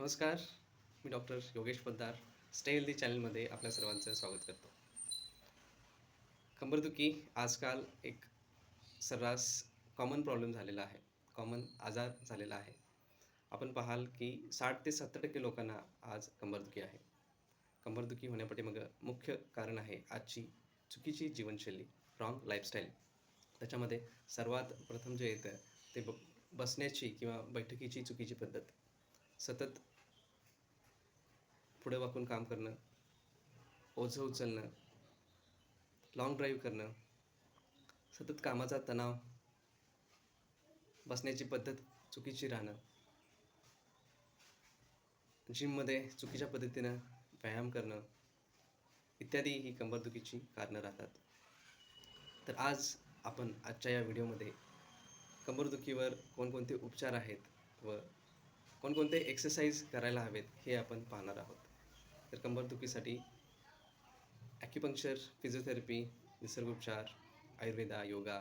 नमस्कार मी doctor Yogesh Paddar stay healthy चॅनलमध्ये आपल्या सर्वांचं स्वागत करतो. कंबरदुखी आजकाल एक सर्रास कॉमन प्रॉब्लेम झालेला आहे कॉमन आजार झालेला आहे. आपण पाहाल की साठ ते सत्तर टक्के लोकांना आज कंबरदुखी आहे. कंबरदुखी होण्यापाठी मग मुख्य कारण आहे आजची चुकीची जीवनशैली रॉंग लाईफस्टाईल त्याच्यामध्ये सर्वात प्रथम जे येतं ते ब बसण्याची किंवा बैठकीची चुकीची पद्धत. सतत पुढे वाकून काम करणं ओझं उचलणं लॉंग ड्राईव्ह करणं सतत कामाचा तणाव बसण्याची पद्धत चुकीची राहणं. जिममध्ये चुकीच्या पद्धतीनं व्यायाम करणं इत्यादी ही कंबरदुखीची कारणं राहतात. तर आज आपण आजच्या या व्हिडिओमध्ये कंबरदुखीवर कोणकोणते उपचार आहेत व कोणकोणते एक्सरसाइज करायला हवेत हे आपण पाहणार आहोत. तर कंबरदुखीसाठी ॲक्युपंक्चर फिजिओथेरपी निसर्गोपचार आयुर्वेदा योगा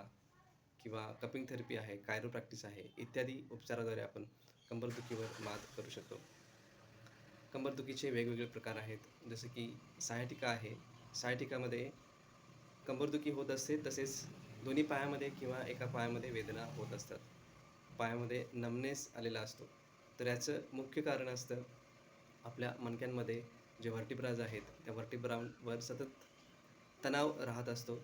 किंवा कपिंग थेरपी आहे कायरो प्रॅक्टिस आहे इत्यादी उपचाराद्वारे आपण कंबरदुखीवर मात करू शकतो. कंबरदुखीचे वेगवेगळे प्रकार आहेत. जसे की सायाटिका आहे. सायाटिकामध्ये कंबरदुखी होत असते तसेच दोन्ही पायामध्ये किंवा एका पायामध्ये वेदना होत असतात. पायामध्ये नमनेस आलेला असतो. तर याचं मुख्य कारण असतं आपल्या मणक्यांमध्ये जे व्हर्टिब्राज आहेत त्या व्हर्टिब्रावर सतत तणाव राहत असतो.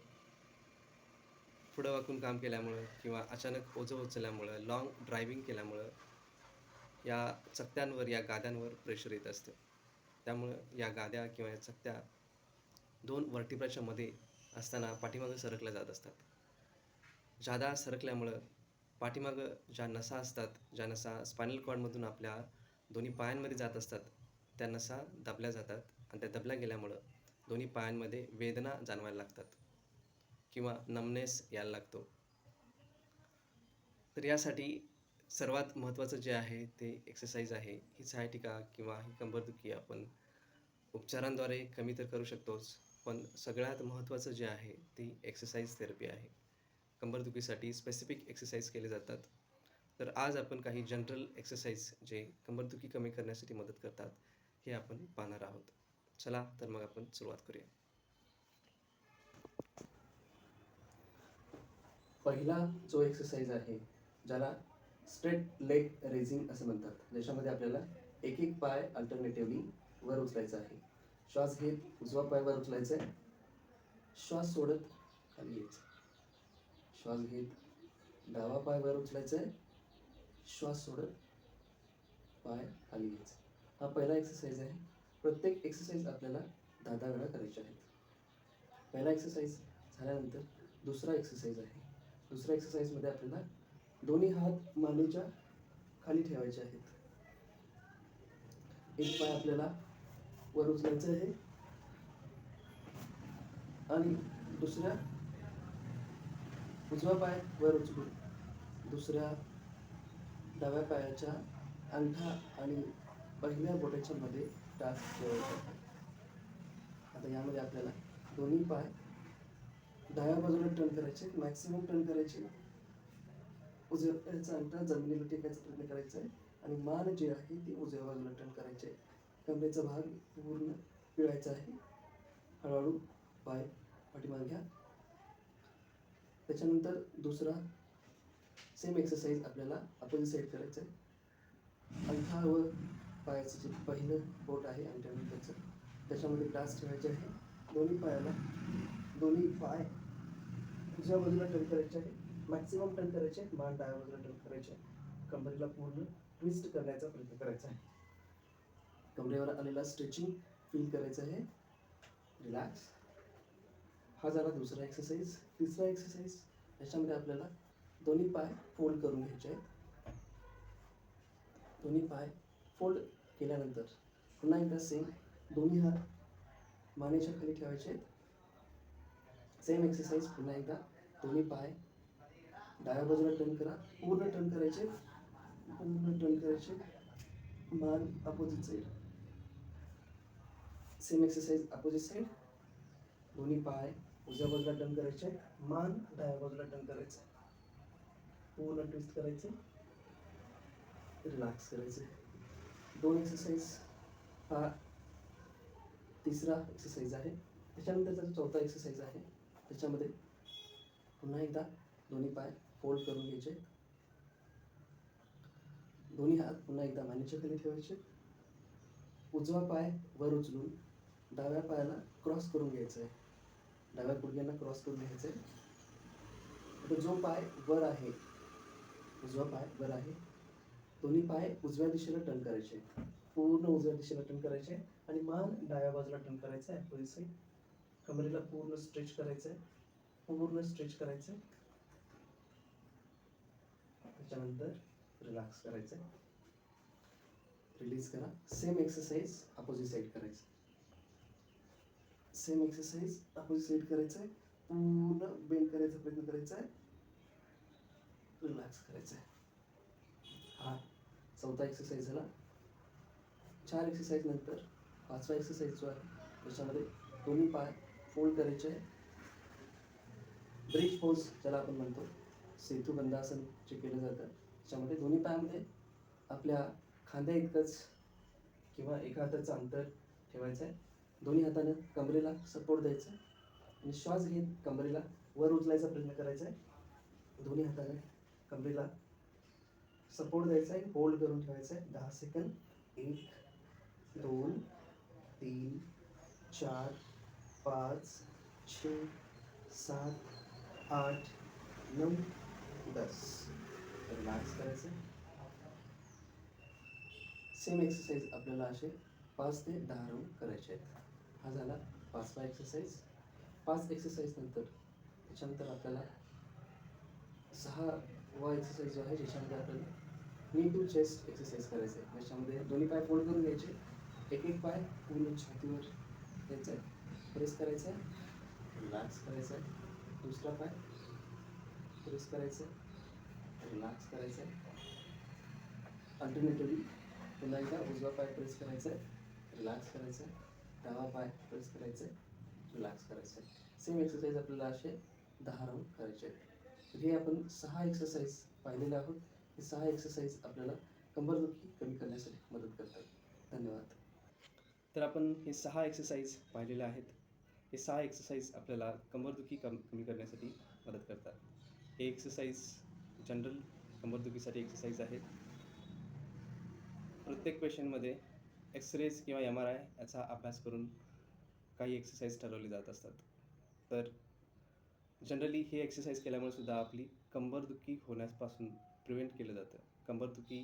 पुढं वाकून काम केल्यामुळं किंवा अचानक ओझं उचलल्यामुळं लाँग ड्रायव्हिंग केल्यामुळं या चकत्यांवर या गाद्यांवर प्रेशर येत असतं. त्यामुळं या गाद्या किंवा या चकत्या दोन वर्टिब्राच्या मध्ये असताना पाठीमागं सरकल्या जात असतात. जादा सरकल्यामुळं पाठीमागं ज्या नसा असतात ज्या नसा स्पायनल कॉर्डमधून आपल्या दोन्ही पायांमध्ये जात असतात त्या नसा दाबल्या जातात आणि त्या दबल्या गेल्यामुळं दोन्ही पायांमध्ये वेदना जाणवायला लागतात किंवा नमनेस यायला लागतो. तर यासाठी सर्वात महत्त्वाचं जे आहे ते एक्सरसाइज आहे. ही सायटिका किंवा ही कंबरदुखी आपण उपचारांद्वारे कमी तर करू शकतोच पण सगळ्यात महत्त्वाचं जे आहे ती एक्सरसाइज थेरपी आहे. कंबरदुखीसाठी स्पेसिफिक एक्सरसाइज केले जातात. तर आज आपण काही जनरल एक्सरसाइज जे कंबरदुखी कमी करण्यासाठी मदत करतात हे आपण पाहणार आहोत. चला तर मग आपण सुरुवात करूया. पहिला जो एक्सरसाइज आहे ज्याला स्ट्रेट लेग रेझिंग असं म्हणतात. ज्याच्यामध्ये आपल्याला एक एक पाय अल्टरनेटिव्हली वर उचलायचा आहे. श्वास घेत उजवा पाय वर उचलायचा आहे. श्वास सोडत खाली यायचं. श्वास घेत डावा पाय वर उचलायचा आहे श्वास सोडत पाय खाली घ्यायचा हा पहिला एक्सरसाइज आहे. प्रत्येक एक्सरसाइज आपल्याला दहा दहा वेळा करायचे आहेत. पहिला एक्सरसाइज झाल्यानंतर दुसरा एक्सरसाइज आहे. दुसऱ्या एक्सरसाइजमध्ये आपल्याला दोन्ही हात मानेच्या खाली ठेवायचे आहेत. एक पाय आपल्याला वर उचलायचं आहे. आणि दुसऱ्या उजवा पाय वर उचलून दुसऱ्या डाव्या पायाच्या अंगठा आणि पहिल्या बोटाच्या मध्ये टाच ठेवायचा. आता यामध्ये आपल्याला दोन्ही पाय डाव्या बाजूला टर्न करायचे मॅक्सिमम टर्न करायचे. उजव्या पायाचा अंगठा जमिनीला टेकायचा प्रयत्न करायचा आहे आणि मान जे आहे ती उजव्या बाजूला टर्न करायचे आहे. कमरेचा भाग पूर्ण पिळायचा आहे. हळूहळू पाय पाठीमागे घ्या. त्याच्यानंतर दुसरा सेम एक्सरसाइज आपल्याला अपोजिट साईड करायचं आहे. अंगठा व पायाचं जे पहिलं बोट आहे अंगठ्यानंतरचं त्याच्यामध्ये टाच ठेवायचे आहे. दोन्ही पायाला दोन्ही पाय उजव्या बाजूला टर्न करायचे आहे. मॅक्सिमम टर्न करायचे आहे. मान डाव्या बाजूला टर्न करायचे आहे. कमरेला पूर्ण ट्विस्ट करण्याचा प्रयत्न करायचा आहे. कमरेवर आलेला स्ट्रेचिंग फील करायचं आहे. रिलॅक्स हा झाला दुसरा एक्सरसाइज तिसरा एक्सरसाइज याच्यामध्ये आपल्याला दोन्ही पाय फोल्ड करून घ्यायचे आहेत. दोन्ही पाय फोल्ड केल्यानंतर पुन्हा एकदा सेम दोन्ही हात मानेच्या खाली ठेवायचे आहेत. सेम एक्सरसाइज पुन्हा एकदा दोन्ही पाय डाव्या बाजूला टर्न करा. पूर्ण टर्न करायचे. पूर्ण टर्न करायचे. मान opposite side same exercise opposite side दोन्ही पाय उजव्या बाजूला टर्न करायचे मान डाव्या बाजूला टर्न करायचं पूर्ण ट्विस्ट करायचं रिलॅक्स करायचं दोन एक्सरसाइज हा तिसरा एक्सरसाइज आहे. त्याच्यानंतरचा जो चौथा एक्सरसाइज आहे. त्याच्यामध्ये पुन्हा एकदा दोन्ही पाय फोल्ड करून घ्यायचे. दोन्ही हात पुन्हा एकदा मानेच्या खाली ठेवायचे. उजवा पाय वर उचलून डाव्या पायाला क्रॉस करून घ्यायचं आहे डाव्या गुडघ्यांना क्रॉस करून घ्यायचं आहे आता जो पाय वर आहे उजवा पाय वर आहे दोन्ही पाय उजव्या दिशेला टर्न करायचे. पूर्ण उजव्या दिशेला टर्न करायचे आणि मान डाव्या बाजूला टर्न करायचा आहे. पुढे कमरेला पूर्ण स्ट्रेच करायचं आहे पूर्ण स्ट्रेच करायचं आहे त्याच्यानंतर रिलॅक्स करायचं आहे रिलीज करा. सेम एक्सरसाइज अपोजिट साईड करायचं. सेम एक्सरसाइज अपोजिट साईड करायचं आहे. पूर्ण बेंड करायचा प्रयत्न करायचा आहे. रिलॅक्स करायचं आहे. हा चौथा एक्सरसाइज झाला. चार एक्सरसाइज नंतर पाचवा एक्सरसाइज जो आहे त्याच्यामध्ये दोन्ही पाय फोल्ड करायचे आहे. ब्रिज पोज ज्याला आपण म्हणतो सेतू बंदासन जे केलं जातं त्याच्यामध्ये दोन्ही पायामध्ये आपल्या खांद्या इतकंच किंवा एका हाताचं अंतर ठेवायचं आहे. दोन्ही हातानं कमरेला सपोर्ट द्यायचा आणि श्वास घेत कमरेला वर उचलायचा प्रयत्न करायचा आहे. दोन्ही हाताने कमरेला सपोर्ट द्यायचा आहे. होल्ड करून ठेवायचा आहे. दहा सेकंद एक दोन तीन चार पाच छ सात आठ नऊ दस. रिलॅक्स करायचं सेम एक्सरसाइज आपल्याला असे पाच ते दहा राऊंड करायचे आहेत. हा झाला पाचवा एक्सरसाइज पाच एक्सरसाइज नंतर त्याच्यानंतर आपल्याला सहा वा एक्सरसाइज जो आहे ज्याच्यामध्ये आपल्याला नी टू चेस्ट एक्सरसाइज करायचं आहे ज्याच्यामध्ये दोन्ही पाय फोल्ड करून घ्यायचे. एक एक पाय पूर्ण छातीवर द्यायचा आहे प्रेस करायचा आहे रिलॅक्स करायचा आहे दुसरा पाय प्रेस करायचा आहे रिलॅक्स करायचा आहे अल्टरनेटिव्हली पुन्हा एकदा उजवा पाय प्रेस करायचा आहे रिलॅक्स करायचा आहे डावा पाय प्रेस करायचा आहे रिलॅक्स करायचं आहे सेम एक्सरसाइज आपल्याला असे दहा राऊंड करायचे आहेत. हे आपण सहा एक्सरसाइज पाहिलेले आहोत. हे सहा एक्सरसाइज आपल्याला कंबरदुखी कमी करण्यासाठी मदत करतात. धन्यवाद. तर आपण हे सहा एक्सरसाइज पाहिलेले आहेत. हे सहा एक्सरसाइज आपल्याला कंबरदुखी कम कमी करण्यासाठी मदत करतात. हे एक्सरसाइज जनरल कंबरदुखीसाठी एक्सरसाइज आहेत. प्रत्येक पेशंटमध्ये एक्सरेज किंवा एम आर आय याचा अभ्यास करून काही एक्सरसाइज ठरवली जात असतात. तर जनरली हे एक्सरसाइज केल्यामुळे सुद्धा आपली कंबरदुखी होण्यापासून प्रिव्हेंट केलं जातं. कंबरदुखी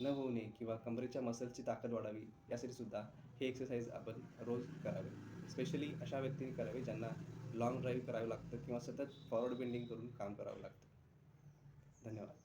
न होऊ नये किंवा कंबरेच्या मसलची ताकद वाढावी यासाठी सुद्धा हे एक्सरसाइज आपण रोज करावे. स्पेशली अशा व्यक्तींनी करावे ज्यांना लाँग ड्राईव्ह करावं लागतं किंवा सतत फॉरवर्ड बेंडिंग करून काम करावं लागतं. धन्यवाद.